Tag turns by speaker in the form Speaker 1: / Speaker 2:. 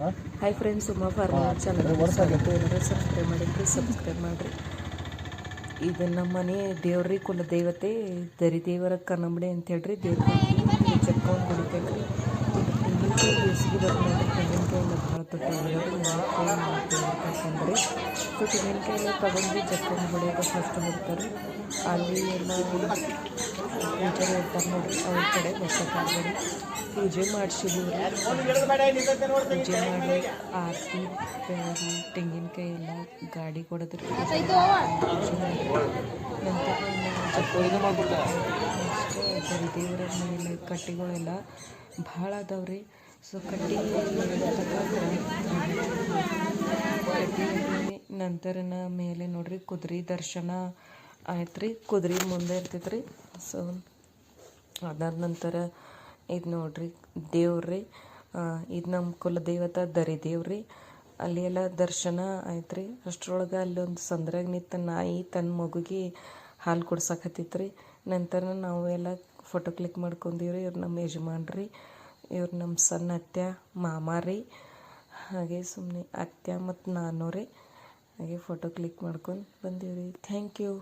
Speaker 1: Hi friends Uma farmer channel ಸ್ವಾಗತ subscribe subscribe please subscribe ಮಾಡಿರಿ. ಇದು ನಮ್ಮ ಮನೆ ದೇವ್ರಿ ಕುಲ ದೇವತೆ ದರಿ ದೇವರ ಕನ್ನಂಬಡಿ ಅಂತ ಹೇಳ್ರಿ. ದೇವ್ರ ಚಕ್ಕೊಂಡು ಕುಡಿತೈತ್ರಿ ತೆಂಗಿನಕಾಯಿ ಬೇಸಿಗೆ ಬರ್ತಾರೆ ತೆಂಗಿನಕಾಯಿ ತೊಟ್ಟಿ ಕರ್ಕೊಂಡ್ರಿ ಸೊ ತೆಂಗಿನಕಾಯಿ ತಗೊಂಡು ಚಕ್ಕೊಂಡು ಹೊಡೆಯೋದು ಫಸ್ಟ್ ಹೋಗ್ತಾರೆ ಅಲ್ಲಿ ಎಲ್ಲ ಪೂಜಾರಿ ಇರ್ತಾರೆ ನೋಡ್ರಿ ಅವ್ರ ಕಡೆ ಬರ್ತಾರೆ ಪೂಜೆ ಮಾಡಿಸಿದೀವಿ. ಪೂಜೆ ಮಾಡಿ ಆರತಿ ತೆಂಗಿನಕಾಯಿ ಎಲ್ಲ ಗಾಡಿ ಕೊಡೋದ್ರ. ನಂತರ ದೇವರ ಮನೆಯಲ್ಲಿ ಕಟ್ಟಿಗಳೆಲ್ಲ ಭಾಳ ಅದಾವ್ರಿ ಸೊ ಕಟ್ಟಿ ಕಟ್ಟಿ ನಂತರನ ಮೇಲೆ ನೋಡ್ರಿ ಕುದುರೆ ದರ್ಶನ ಆಯ್ತು ರೀ ಕುದುರೆ ಮುಂದೆ ಇರ್ತೈತ್ರಿ. ಸೊ ಅದಾದ ನಂತರ ಇದು ನೋಡ್ರಿ ದೇವ್ರಿ ಇದು ನಮ್ಮ ಕುಲದೇವತ ದರಿ ದೇವ್ರಿ ಅಲ್ಲಿ ಎಲ್ಲ ದರ್ಶನ ಆಯ್ತು ರೀ ಅಷ್ಟರೊಳಗೆ ಅಲ್ಲೊಂದು ಸಂದ್ರಾಗ ನಿಂತ ನಾಯಿ ತನ್ನ ಮಗುಗೆ ಹಾಲು ಕುಡ್ಸಕತ್ತಿತ್ತು ರೀ ನಂತರ ನಾವು ಎಲ್ಲ ಫೋಟೋ ಕ್ಲಿಕ್ ಮಾಡ್ಕೊಂಡೀವ್ರಿ ಇವ್ರು ನಮ್ಮ ಯಜಮಾನ್ರಿ, ಇವ್ರು ನಮ್ಮ ಸಣ್ಣ ಅತ್ಯ ಮಾಮ ರೀ ಹಾಗೆ ಸುಮ್ಮನೆ ಅತ್ಯ ಮತ್ತು ನಾನು ರೀ ಹಾಗೆ ಫೋಟೋ ಕ್ಲಿಕ್ ಮಾಡ್ಕೊಂಡು ಬಂದೀವ್ರಿ. Thank you